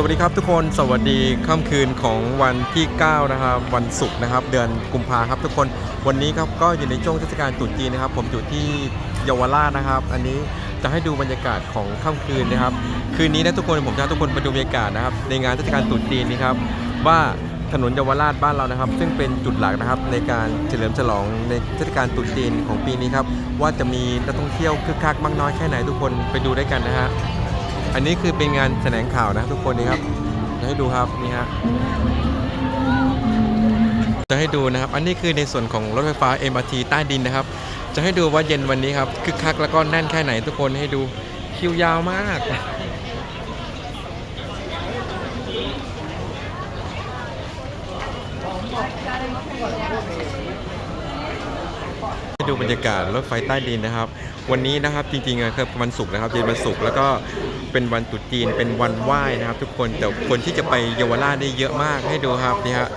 สวัสดีครับทุกคนสวัสดีค่ำคืนของวันที่ 9 นะครับวันศุกร์นะครับ เดือนกุมภาครับทุกคนวันนี้ครับก็อยู่ในช่วงเทศกาลตรุษจีนนะครับ ผมอยู่ที่เยาวราชนะครับ อันนี้จะให้ดูบรรยากาศของค่ำคืนนะครับ คืนนี้นะทุกคนผมจะให้ทุกคนไปดูบรรยากาศนะครับ ในงานเทศกาลตรุษจีนนี้ครับว่าถนนเยาวราชบ้านเรานะครับ ซึ่งเป็นจุดหลักนะครับในการเฉลิมฉลองในเทศกาลตรุษจีนของปีนี้ครับว่าจะมีนักท่องเที่ยวคึกคักมากน้อยแค่ไหนทุกคนไปดูด้วยกันนะฮะ อันนี้คือเป็นงานแถลงข่าวนะทุกคนนี่ครับจะให้ดูครับนี่ฮะจะให้ดูนะครับ อันนี้คือในส่วนของรถไฟฟ้า MRT ใต้ดินนะครับ จะให้ดูว่าเย็นวันนี้ครับคึกคักแล้วก็แน่นแค่ไหนทุกคนให้ดูคิวยาวมาก ดูบรรยากาศรถไฟใต้ดินนะครับ วันนี้นะครับจริงๆอะคือวันศุกร์นะครับเย็นวันศุกร์แล้วก็เป็นวันตรุษจีนเป็นวันไหว้นะครับ ทุกคนแต่คนที่จะไปเยาวราชได้เยอะมากให้ดูครับนี่ฮะ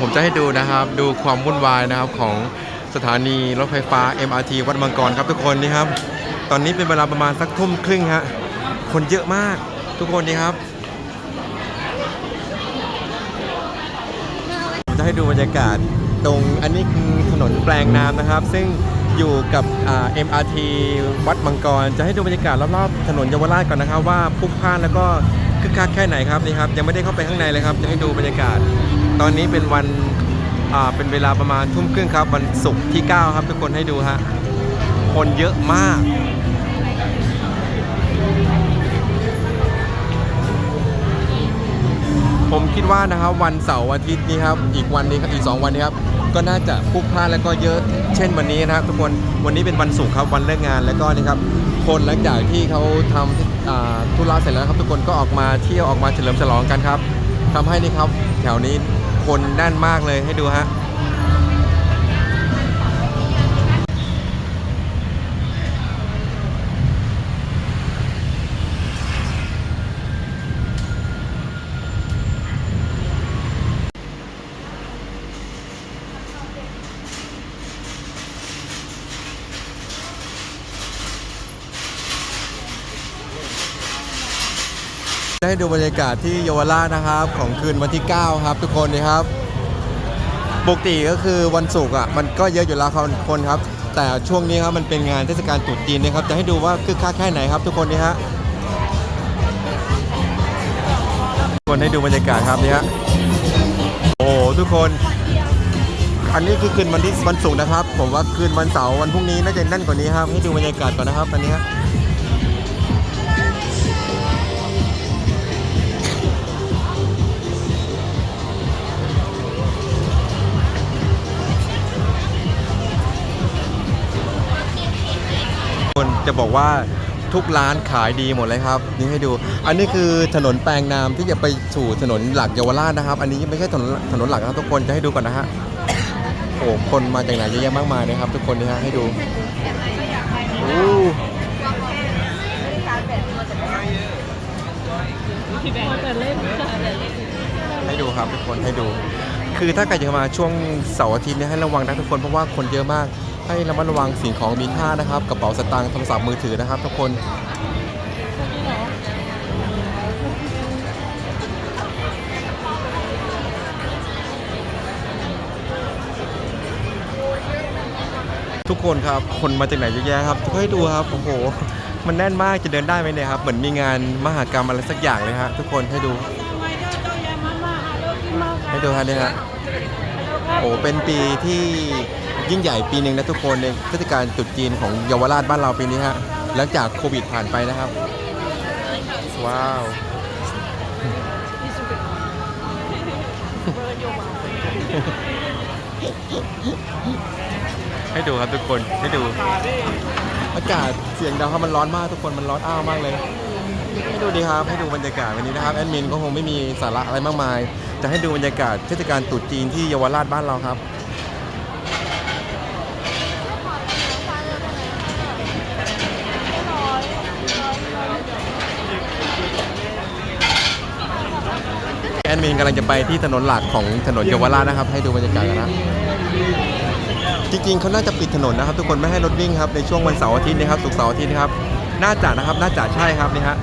ผมจะให้ดูนะครับดูความวุ่นวายนะครับของสถานีรถไฟฟ้า MRT วัดมังกรครับทุกคนนี่ครับ ตอนนี้เป็นเวลาประมาณสักทุ่มครึ่งฮะ คนเยอะมากทุกคนนี่ครับผมจะให้ดูบรรยากาศตรงอันนี้คือถนนแปลงน้ำนะครับ ซึ่งอยู่กับอ่า MRT วัดมังกร จะให้ดูบรรยากาศรอบๆถนนเยาวราชก่อนนะครับ ว่าพลุกพล่านแล้วก็คึกคักแค่ไหนครับนี่ครับ ยังไม่ได้เข้าไปข้างในเลยครับ จะให้ดูบรรยากาศ ตอนนี้เป็นวันอ่าเป็นเวลาประมาณทุ่มครึ่งครับ วันศุกร์ที่ 9 ครับ ทุกคนให้ดูฮะคนเยอะมาก ผมคิดว่านะครับวันเสาร์อาทิตย์นี้ครับอีกวันนี้ครับอีก 2 วันนี้ครับก็น่าจะพลุกพล่านแล้วก็เยอะเช่นวันนี้นะครับ ทุกคนวันนี้เป็นวันศุกร์ครับวันเลิกงานแล้วก็นี่ครับคนหลังจากที่เขาทำอ่าธุระเสร็จแล้วครับ ทุกคนก็ออกมาเที่ยวออกมาเฉลิมฉลองกันครับทำให้นี่ครับแถวนี้คนแน่นมากเลยให้ดูฮะ ได้ดูบรรยากาศที่เยาวราชนะครับ ของคืนวันที่ 9 ครับ ทุกคนนะครับปกติก็คือวันศุกร์อะมันก็เยอะอยู่แล้วครับคนครับ แต่ช่วงนี้ครับมันเป็นงานเทศกาลตรุษจีนนะครับ จะให้ดูว่าคึกคักแค่ไหนครับ ทุกคนนี่ฮะทุกคนให้ดูบรรยากาศครับนี่ฮะโอ้ทุกคน อันนี้คือคืนวันที่วันศุกร์นะครับ ผมว่าคืนวันเสาร์วันพรุ่งนี้น่าจะแน่นกว่านี้ครับ ให้ดูบรรยากาศก่อนนะครับอันนี้ฮะ จะบอกว่าทุกร้านขายดีหมดเลยครับนี่ให้ดู อันนี้คือถนนแปลงนามที่จะไปสู่ถนนหลักเยาวราชนะครับ อันนี้ไม่ใช่ถนนถนนหลักนะครับทุกคนจะให้ดูก่อนนะฮะโอ้คนมาจากไหนเยอะแยะมากมายนะครับ ทุกคนนี่ฮะให้ดูโอ้ให้ดูครับทุกคนให้ดู คือถ้าใครจะมาช่วงเสาร์อาทิตย์เนี่ยให้ระวังนะทุกคนเพราะว่าคนเยอะมาก ให้ระมัดระวังสิ่งของมีค่านะครับ กระเป๋าสตางค์โทรศัพท์มือถือนะครับ ทุกคนทุกคนครับ คนมาจากไหนเยอะแยะครับให้ดูครับ โอ้โห มันแน่นมาก จะเดินได้ไหมเนี่ยครับ เหมือนมีงานมหากรรมอะไรสักอย่างเลยฮะ ทุกคนให้ดู ให้ดูฮะเนี่ยฮะ โอ้ เป็นปีที่ ยิ่งใหญ่ปีหนึ่งนะทุกคนในเทศกาลตรุษจีนของเยาวราชบ้านเราปีนี้ฮะหลังจากโควิดผ่านไปนะครับ ว้าว ให้ดูครับทุกคนให้ดู อากาศเสียงดังครับมันร้อนมากทุกคนมันร้อนอ้าวมากเลย ให้ดูดีครับให้ดูบรรยากาศวันนี้นะครับแอดมินก็คงไม่มีสาระอะไรมากมาย จะให้ดูบรรยากาศเทศกาลตรุษจีนที่เยาวราชบ้านเราครับ แอดมินกำลังจะไปที่ถนนหลักของถนนเยาวราชนะครับ ให้ดูบรรยากาศกันนะ จริงๆเขาน่าจะปิดถนนนะครับ ทุกคนไม่ให้รถวิ่งครับในช่วงวันเสาร์อาทิตย์นะครับศุกร์เสาร์อาทิตย์นะครับน่าจะนะครับน่าจะใช่ครับนี่ฮะ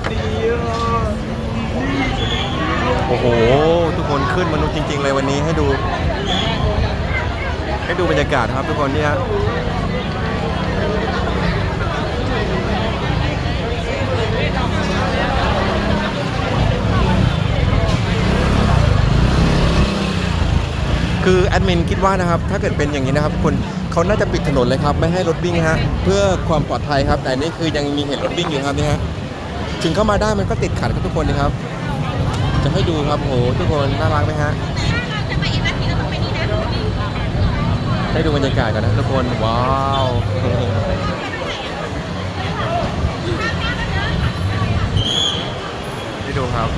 โอ้โห ทุกคนขึ้นมนุษย์จริง ๆ เลยวันนี้ให้ดู ให้ดูบรรยากาศครับทุกคนนี่ฮ คือแอดมินคิดว่านะครับถ้าเกิดเป็นอย่างนี้นะครับทุกคนเขาน่าจะปิดถนนเลยครับไม่ให้รถวิ่งฮะเพื่อความปลอดภัยครับ แต่นี่คือยังมีเห็นรถวิ่งอยู่ครับนี่ฮะถึงเข้ามาได้มันก็ติดขัดครับทุกคนนะครับ จะให้ดูครับโหทุกคนน่ารักไหมฮะให้ดูบรรยากาศกันนะทุกคนว้าวให้ดูครับ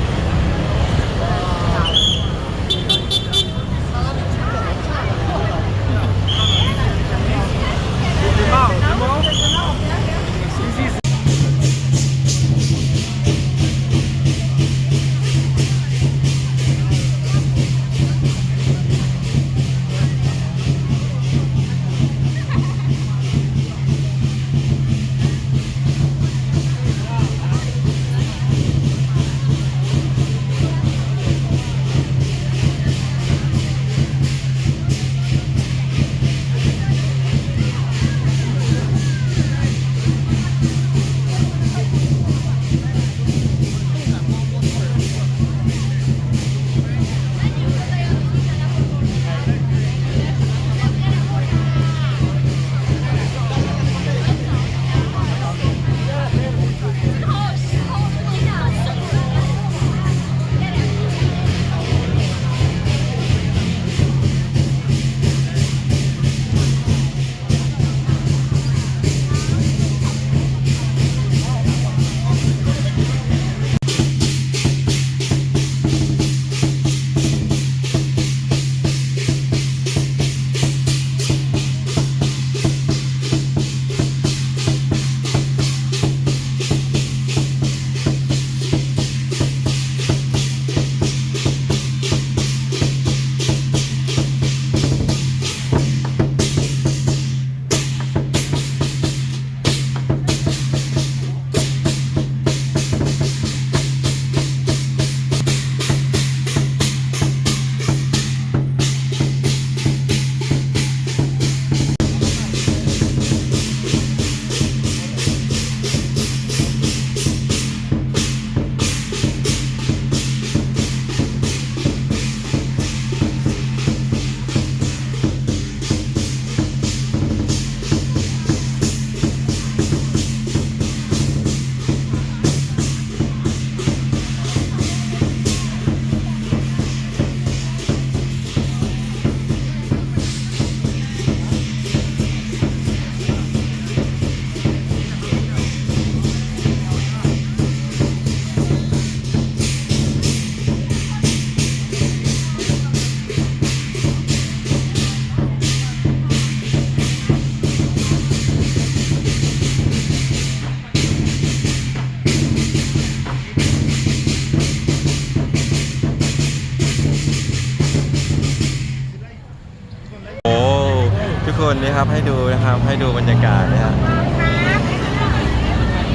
นนี่ครับ ให้ดูนะครับ ให้ดูบรรยากาศนะครับ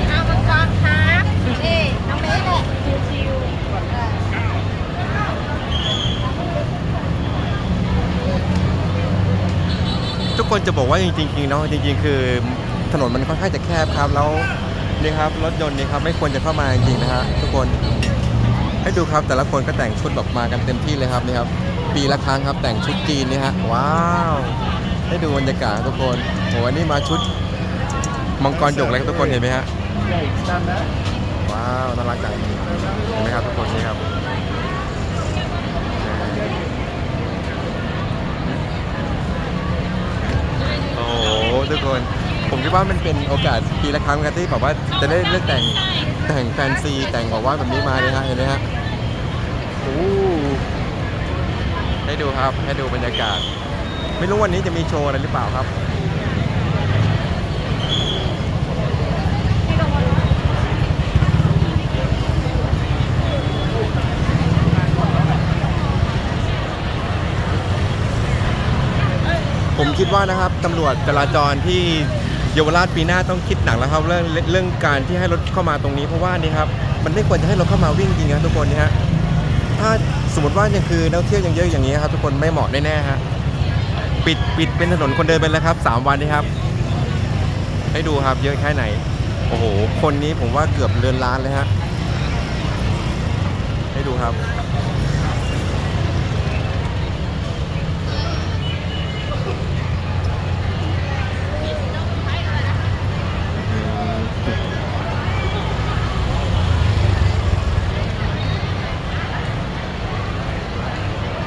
เอามังกรครับนี่น้องเมย์แหละชิวทุกคนจะบอกว่าจริงๆจริงๆเนาะจริง ๆ คือถนนมันค่อนข้างจะแคบครับแล้วนี่ครับรถยนต์นี่ครับไม่ควรจะเข้ามาจริงๆนะฮะทุกคนให้ดูครับแต่ละคนก็แต่งชุดแบบมากันเต็มที่เลยครับนี่ครับปีละครั้งครับแต่งชุดจีนนี่ฮะว้าว ให้ดูบรรยากาศทุกคนโหอันนี้มาชุดมังกรหยกเลยครับทุกคนเห็นไหมฮะว้าวน่ารักจังเห็นไหมครับทุกคนนี่ครับโอ้โหทุกคนผมคิดว่ามันเป็นโอกาสปีละครั้งกันที่แบบว่าจะได้เลือกแต่งแต่งแฟนซีแต่งแบบว่าแบบนี้มาเลยฮะเห็นไหมฮะโอ้ให้ดูครับให้ดูบรรยากาศ ไม่รู้วันนี้จะมีโชว์อะไรหรือเปล่าครับ ผมคิดว่านะครับตำรวจจราจรที่เยาวราชปีหน้าต้องคิดหนักแล้วครับเรื่องเรื่องการที่ให้รถเข้ามาตรงนี้เพราะว่านี่ครับมันไม่ควรจะให้รถเข้ามาวิ่งจริงครับทุกคนนะฮะถ้าสมมติว่ายังคือนักเที่ยวยังเยอะอย่างนี้ครับทุกคนไม่เหมาะแน่ๆฮะ ปิดปิดเป็นถนนคนเดินไปแล้วครับสามวันนี้ครับ ให้ดูครับเยอะแค่ไหน โอ้โห คนนี้ผมว่าเกือบเลือนล้านเลยฮะ ให้ดูครับ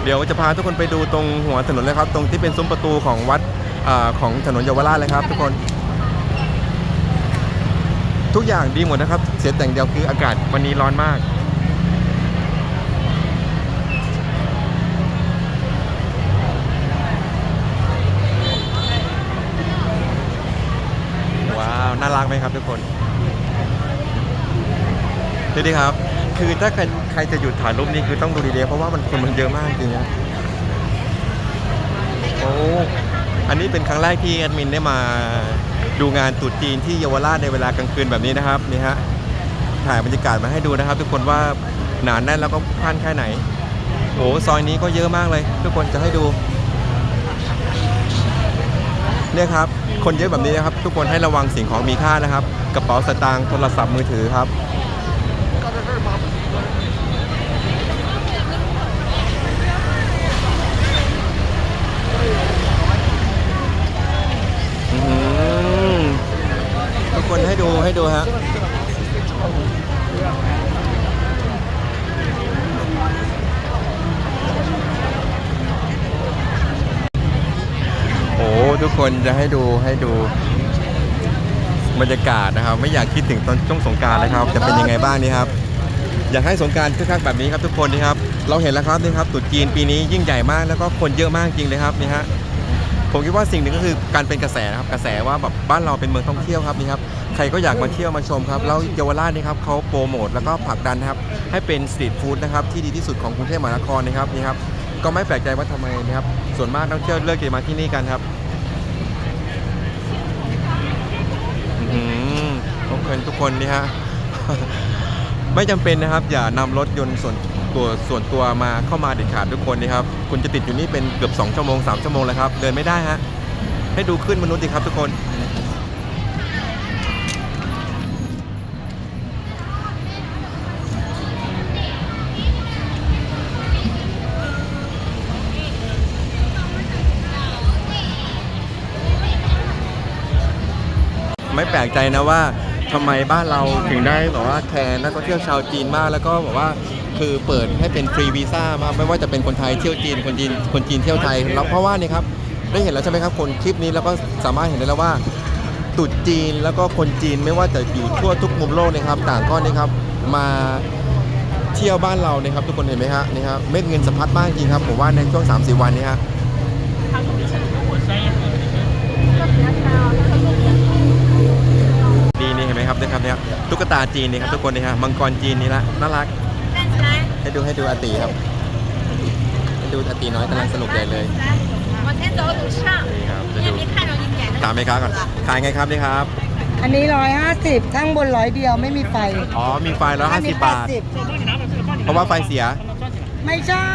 เดี๋ยวจะพาทุกคนไปดูตรงหัวถนนเลยครับ ตรงที่เป็นซุ้มประตูของวัดอของถนนเยาวราชเลยครับ ทุกคน ทุกอย่างดีหมดนะครับ เสียแต่งเดียวคืออากาศวันนี้ร้อนมากว้าวน่ารักไหมครับทุกคนดูดิครับ คือถ้าใครใครจะหยุดถ่ายรูปนี้คือต้องดูดีๆเพราะว่ามันคนมันเยอะมากจริงนะโอ้อันนี้เป็นครั้งแรกที่แอดมินได้มาดูงานตรุษจีนที่เยาวราชในเวลากลางคืนแบบนี้นะครับนี่ฮะถ่ายบรรยากาศมาให้ดูนะครับ ทุกคนว่าหนาแน่นแล้วก็พล่านแค่ไหนโอ้ซอยนี้ก็เยอะมากเลย ทุกคนจะให้ดูเนี่ยครับคนเยอะแบบนี้นะครับ ทุกคนให้ระวังสิ่งของมีค่านะครับ กระเป๋าสตางค์โทรศัพท์มือถือครับ อื้อหือทุก คนให้ดูให้ดูฮะโอ้ทุกคนจะให้ดูให้ดูบรรยากาศนะครับ ไม่อยากคิดถึงตอนช่วงสงการเลยครับ จะเป็นยังไงบ้างนี่ครับ อยากให้สงการคึกคักแบบนี้ครับทุกคนนี่ครับ เราเห็นแล้วครับนี่ครับตรุษจีนปีนี้ยิ่งใหญ่มากแล้วก็คนเยอะมากจริงเลยครับนี่ฮะ ผมคิดว่าสิ่งหนึ่งก็คือการเป็นกระแสนะครับกระแสว่าแบบบ้านเราเป็นเมืองท่องเที่ยวครับนี่ครับใครก็อยากมาเที่ยวมาชมครับแล้วเยาวราชนี่ครับเขาโปรโมทแล้วก็ผลักดันนะครับให้เป็นสตรีทฟู้ดนะครับที่ดีที่สุดของกรุงเทพมหานครนะครับนี่ครับก็ไม่แปลกใจว่าทำไมนะครับส่วนมากนักท่องเที่ยวเลือกจะมาที่นี่กันครับอืมทุกคนทุกคนนี่ฮะไม่จำเป็นนะครับอย่านำรถยนต์ส่วน ตัวส่วนตัวมาเข้ามาเด็ดขาดทุกคนนะครับ คุณจะติดอยู่นี่เป็นเกือบ 2 ชั่วโมง 3 ชั่วโมงแล้วครับ เดินไม่ได้ฮะ ให้ดูขึ้นมนุษย์ดีครับทุกคนไม่แปลกใจนะว่าทำไมบ้านเราถึงได้แบบว่าแคร์นักท่องเที่ยวชาวจีนมาก แล้วก็บอกว่า คือเปิดให้เป็นฟรีวีซ่ามาไม่ว่าจะเป็นคนไทยเที่ยวจีนคนจีนคนจีนเที่ยวไทยแล้วเพราะว่านี่ครับได้เห็นแล้วใช่ไหมครับคนคลิปนี้แล้วก็สามารถเห็นได้แล้วว่าตุ๊ดจีนแล้วก็คนจีนไม่ว่าจะอยู่ทั่วทุกมุมโลกนะครับ ต่างก้อนนะครับมาเที่ยวบ้านเรานะครับ ทุกคนเห็นไหมฮะนี่ครับเม็ดเงินสะพัดมากจริงครับผมว่าในช่วง 3 4 วันนี้ฮะดีนี่เห็นไหมครับนะครับเนี่ยตุ๊กตาจีนนี่ครับทุกคนนี่ฮะมังกรจีนนี่ละน่ารัก ให้ดูให้ดูอาตีครับ ให้ดูอาตีน้อยกำลังสนุกใหญ่เลย 往前走，路上， นี่ครับจะ 你也 ดู 别看着你点的。 ตามไหมครับก่อนขายไงครับนี่ครับ อันนี้ร้อยห้าสิบข้างบนร้อยเดียวไม่มีไฟ อ๋อมีไฟแล้วห้าสิบบาท 80 เพราะว่าไฟเสีย ไม่ใช่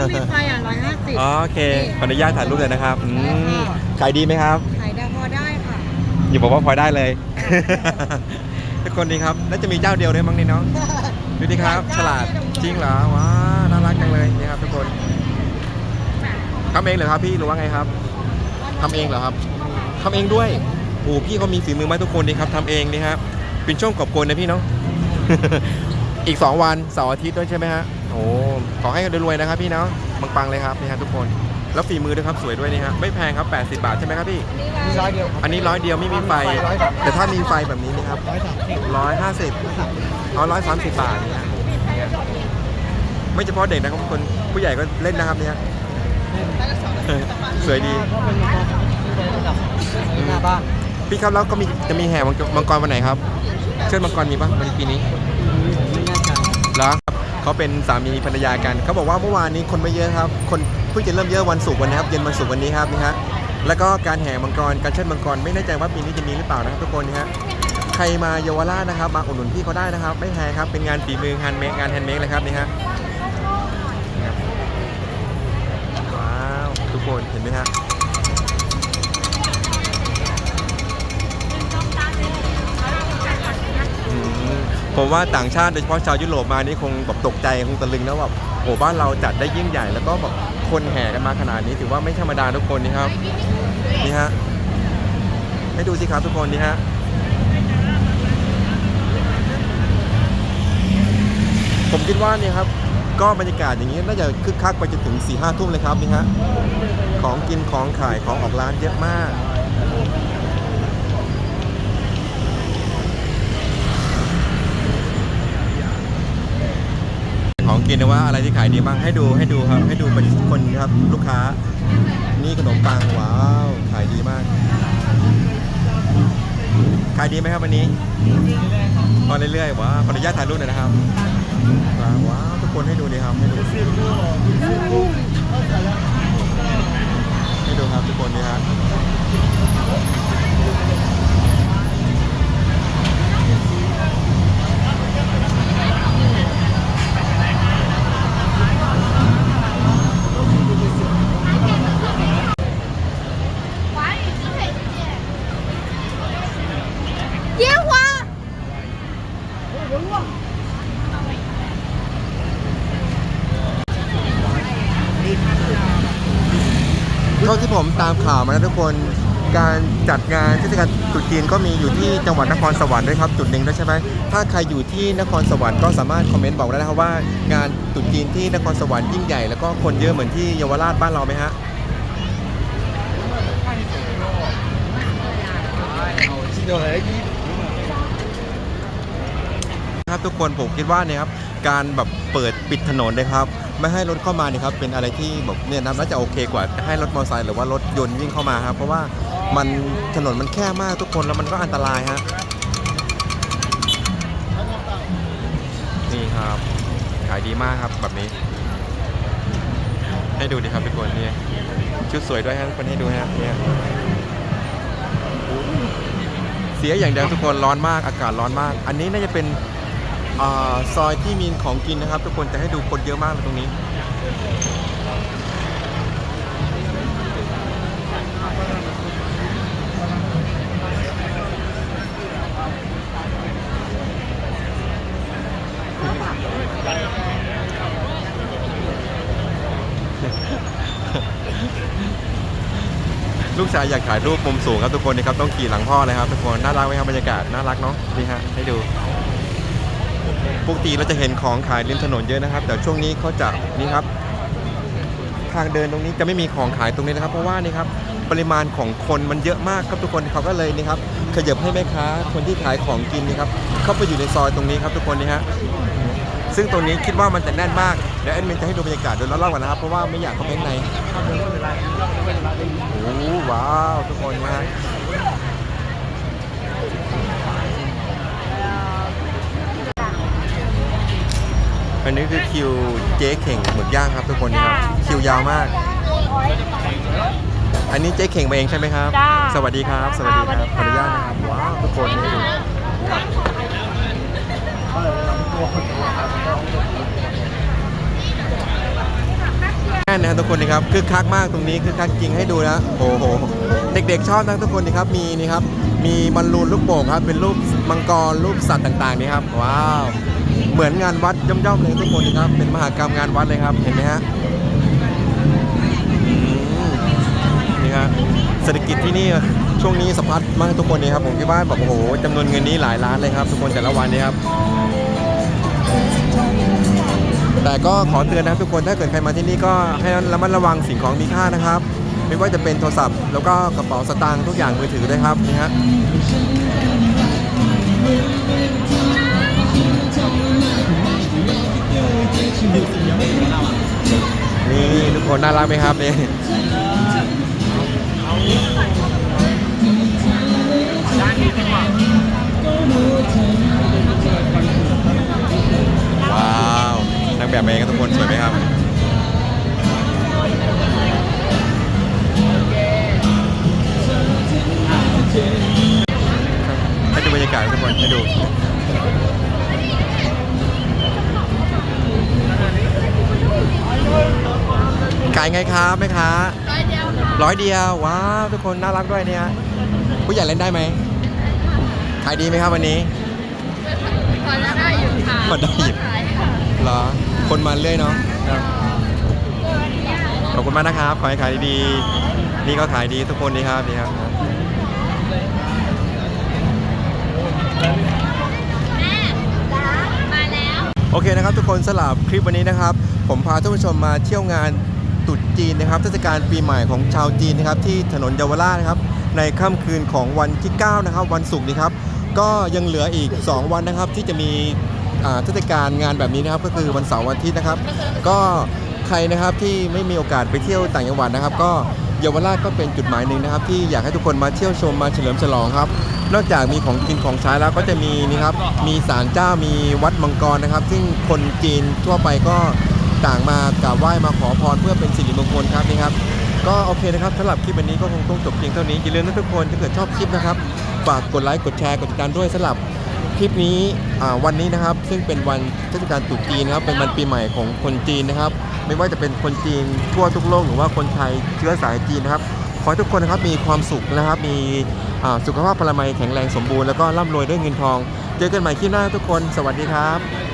ถ้ามีไฟอ่ะร้อยห้าสิบ อ๋อโอเคขออนุญาตถ่ายรูปเลยนะครับอืมขายดีไหมครับ ขายได้พอได้ค่ะ อย่าบอกว่าพอได้เลย ทุกคนดีครับน่าจะมีเจ้าเดียวด้วยมั้งนี่เนาะ ดูดิครับ ฉลาดจริงเหรอว้าน่ารักจังเลยนี่ครับทุกคนทำเองเหรอครับพี่หรือว่าไงครับทำเองเหรอครับทำเองด้วยโอ้พี่เขามีฝีมือมากทุกคนดีครับทำเองนี่ครับเป็นช่วงกอบโกนนะพี่เนาะอีก 2 วันเสาร์อาทิตย์ด้วยใช่ไหมฮะโอ้ขอให้รวยๆนะครับพี่เนาะปังๆเลยครับนี่ฮะทุกคน แล้วฝีมือด้วยครับสวยด้วยนี่ฮะไม่แพงครับ 80 บาทใช่ไหมครับพี่ร้อยเดียวอันนี้ร้อยเดียวไม่มีไฟ แต่ถ้ามีไฟแบบนี้นะครับร้อยห้าสิบเอาร้อยสามสิบบาทเนี่ยเนี่ยไม่เฉพาะเด็กนะครับคนผู้ใหญ่ก็เล่นนะครับเนี่ยสวยดีหน้าบ้านพี่ครับแล้วก็มีจะมีแห่มังกรมังกรวันไหนครับ เชิญมังกรมีปะวันปีนี้ไม่แน่ใจ เหรอ เขาเป็นสามีภรรยากันเขาบอกว่าเมื่อวานนี้คนไม่เยอะครับ คนเพิ่งจะเริ่มเยอะวันศุกร์วันนี้ครับเย็นวันศุกร์วันนี้ครับนี่ฮะแล้วก็การแห่มังกรการเชิดมังกรไม่แน่ใจว่าปีนี้จะมีหรือเปล่านะครับทุกคนนะฮะใครมาเยาวราชนะครับ มาอุดหนุนพี่เขาได้นะครับ ไม่แพงครับเป็นงานฝีมืองานเมคงานแฮนด์เมคเลยครับนี่ฮะว้าวทุกคนเห็นไหมฮะ ผมว่าต่างชาติโดยเฉพาะชาวยุโรปมานี่คงแบบตกใจคงตะลึงนะว่าโอ้บ้านเราจัดได้ยิ่งใหญ่ แล้วก็แบบคนแห่กันมาขนาดนี้ถือว่าไม่ธรรมดาทุกคนนี่ครับนี่ฮะให้ดูสิครับทุกคนนี่ฮะผมคิดว่าเนี่ยครับก็บรรยากาศอย่างนี้น่าจะคึกคักไปจนถึง4ี่ห้าทุ่มเลยครับนี่ฮะของกินของขายของออกร้านเยอะมาก ของกินนะว่าอะไรที่ขายดีบ้างให้ดูให้ดูครับให้ดูเป็นคนครับลูกค้า นี่ขนมปังว้าวขายดีมาก ขายดีไหมครับวันนี้พอเรื่อยๆว้าวขออนุญาตถ่ายรูปหน่อยนะครับว้าวทุกคนให้ดูดีครับให้ดูให้ดูครับทุกคนนี่ฮะ华 นะทุกคนการจัดงานเทศกาลตรุษจีนก็มีอยู่ที่จังหวัดนครสวรรค์ด้วยครับจุดหนึ่งด้วยใช่ไหมถ้าใครอยู่ที่นครสวรรค์ก็สามารถคอมเมนต์บอกได้นะครับว่างานตรุษจีนที่นครสวรรค์ยิ่งใหญ่แล้วก็คนเยอะเหมือนที่เยาวราชบ้านเราไหมฮะครับทุกคนผมคิดว่าเนี่ยครับการแบบเปิดปิดถนนนะครับ ไม่ให้รถเข้ามาเนี่ยครับเป็นอะไรที่แบบเนี่ยนะน่าจะโอเคกว่าให้รถมอเตอร์ไซค์หรือว่ารถยนต์วิ่งเข้ามาครับเพราะว่ามันถนนมันแคบมากทุกคนแล้วมันก็อันตรายฮะนี่ครับ ขายดีมากครับแบบนี้ ให้ดูดิครับทุกคนเนี่ยชุดสวยด้วยฮะทุกคนให้ดูฮะเนี่ยเสียอย่างเดียวทุกคนร้อนมากอากาศร้อนมาก อันนี้น่าจะเป็น ซอยที่มีของกินนะครับ ทุกคนจะให้ดูคนเยอะมากเลยตรงนี้ ลูกชายอยากถ่ายรูปมุมสูงครับทุกคนนะครับต้องขี่หลังพ่อเลยครับทุกคนน่ารักไหมครับบรรยากาศน่ารักเนาะนี่ฮะให้ดู ปกติเราจะเห็นของขายริมถนนเยอะนะครับ แต่ช่วงนี้เขาจะนี่ครับ ทางเดินตรงนี้จะไม่มีของขายตรงนี้นะครับ เพราะว่านี่ครับปริมาณของคนมันเยอะมากครับทุกคนเขาก็เลยนี่ครับขยับให้แม่ค้าคนที่ขายของกินนี่ครับเข้าไปอยู่ในซอยตรงนี้ครับทุกคนนี่ฮะซึ่งตรงนี้คิดว่ามันจะแน่นมากเดี๋ยวแอดมินจะให้ดูบรรยากาศโดยรอบๆกันนะครับเพราะว่าไม่อยากเข้าไปข้างในโอ้ว้าวทุกคนนะฮะ อันนี้คือคิวเจ๊เข่งหมึกย่างครับทุกคนนะครับคิวยาวมาก อันนี้เจ๊เข่งมาเองใช่ไหมครับ จ้าสวัสดีครับ สวัสดีครับสวัสดีขออนุญาตค่ะนะครับว้าวทุกคนนี่ดูครับแน่นนะครับทุกคนนะครับคึกคักมากตรงนี้คึกคักจริงให้ดูนะโอ้โหเด็กๆชอบนะทุกคนนะครับมีนี่ครับมีบอลลูนลูกโป่งครับเป็นรูปมังกรรูปสัตว์ต่างๆนี่ครับว้าว เหมือนงานวัดย่อมๆเลยทุกคนนะครับ เป็นมหากรรมงานวัดเลยครับ เห็นไหมฮะนี่ฮะเศรษฐกิจที่นี่ช่วงนี้สะพัดมากทุกคนนี่ครับผมคิดว่าแบบโอ้โหจำนวนเงินนี้หลายล้านเลยครับ ทุกคนแต่ละวันนี้ครับ แต่ก็ขอเตือนนะทุกคนถ้าเกิดใครมาที่นี่ก็ให้ระมัดระวังสิ่งของมีค่านะครับ ไม่ว่าจะเป็นโทรศัพท์ แล้วก็กระเป๋าสตางค์ทุกอย่างมือถือด้วยครับนี่ฮะ นี่ทุกคนน่ารักไหมครับเนี่ยว้าวนางแบบเองทุกคนสวยไหมครับให้ดูบรรยากาศทุกคนให้ดู ไงครับแม่ค้าร้อยเดียวค่ะร้อยเดียวว้าวทุกคนน่ารักด้วยเนี่ยผู้ใหญ่เล่นได้ไหมขายดีไหมครับวันนี้พอจะได้อยู่ค่ะพอได้อยู่ขายค่ะเหรอคนมาเรื่อยเนาะครับขอบคุณมากนะครับขอให้ขายดีๆนี่ก็ขายดีทุกคนดีครับดีครับแม่จ๋ามาแล้วโอเคนะครับทุกคนสลับคลิปวันนี้นะครับ ผมพาท่านผู้ชมมาเที่ยวงานตรุษจีนนะครับเทศกาลปีใหม่ของชาวจีนนะครับ ที่ถนนเยาวราชนะครับ ในค่ำคืนของวันที่9นะครับ วันศุกร์นี้ครับ ก็ยังเหลืออีก 2 วันนะครับ ที่จะมีอ่าเทศกาลงานแบบนี้นะครับ ก็คือวันเสาร์วันอาทิตย์นะครับ ก็ใครนะครับที่ไม่มีโอกาสไปเที่ยวต่างจังหวัดนะครับ ก็เยาวราชก็เป็นจุดหมายหนึ่งนะครับ ที่อยากให้ทุกคนมาเที่ยวชมมาเฉลิมฉลองครับ นอกจากมีของกินของใช้แล้วก็จะมีนี่ครับมีศาลเจ้ามีวัดมังกรนะครับ ซึ่งคนจีนทั่วไปก็ ต่างมากราบไหว้มาขอพรเพื่อเป็นสิริมงคลครับนี่ครับก็โอเคนะครับสำหรับคลิปวันนี้ก็คงต้องจบเพียงเท่านี้อย่าลืมนะทุกคนถ้าเกิดชอบคลิปนะครับฝากกดไลค์กดแชร์กดติดตามด้วยสำหรับคลิปนี้วันนี้นะครับซึ่งเป็นวันเทศกาลตรุษจีนนะครับเป็นวันปีใหม่ของคนจีนนะครับ ไม่ว่าจะเป็นคนจีนทั่วทุกโลกหรือว่าคนไทยเชื้อสายจีนนะครับขอให้ทุกคนนะครับมีความสุขนะครับ มีสุขภาพพลามัยแข็งแรงสมบูรณ์แล้วก็ร่ำรวยด้วยเงินทอง เจอกันใหม่คลิปหน้าทุกคน สวัสดีครับ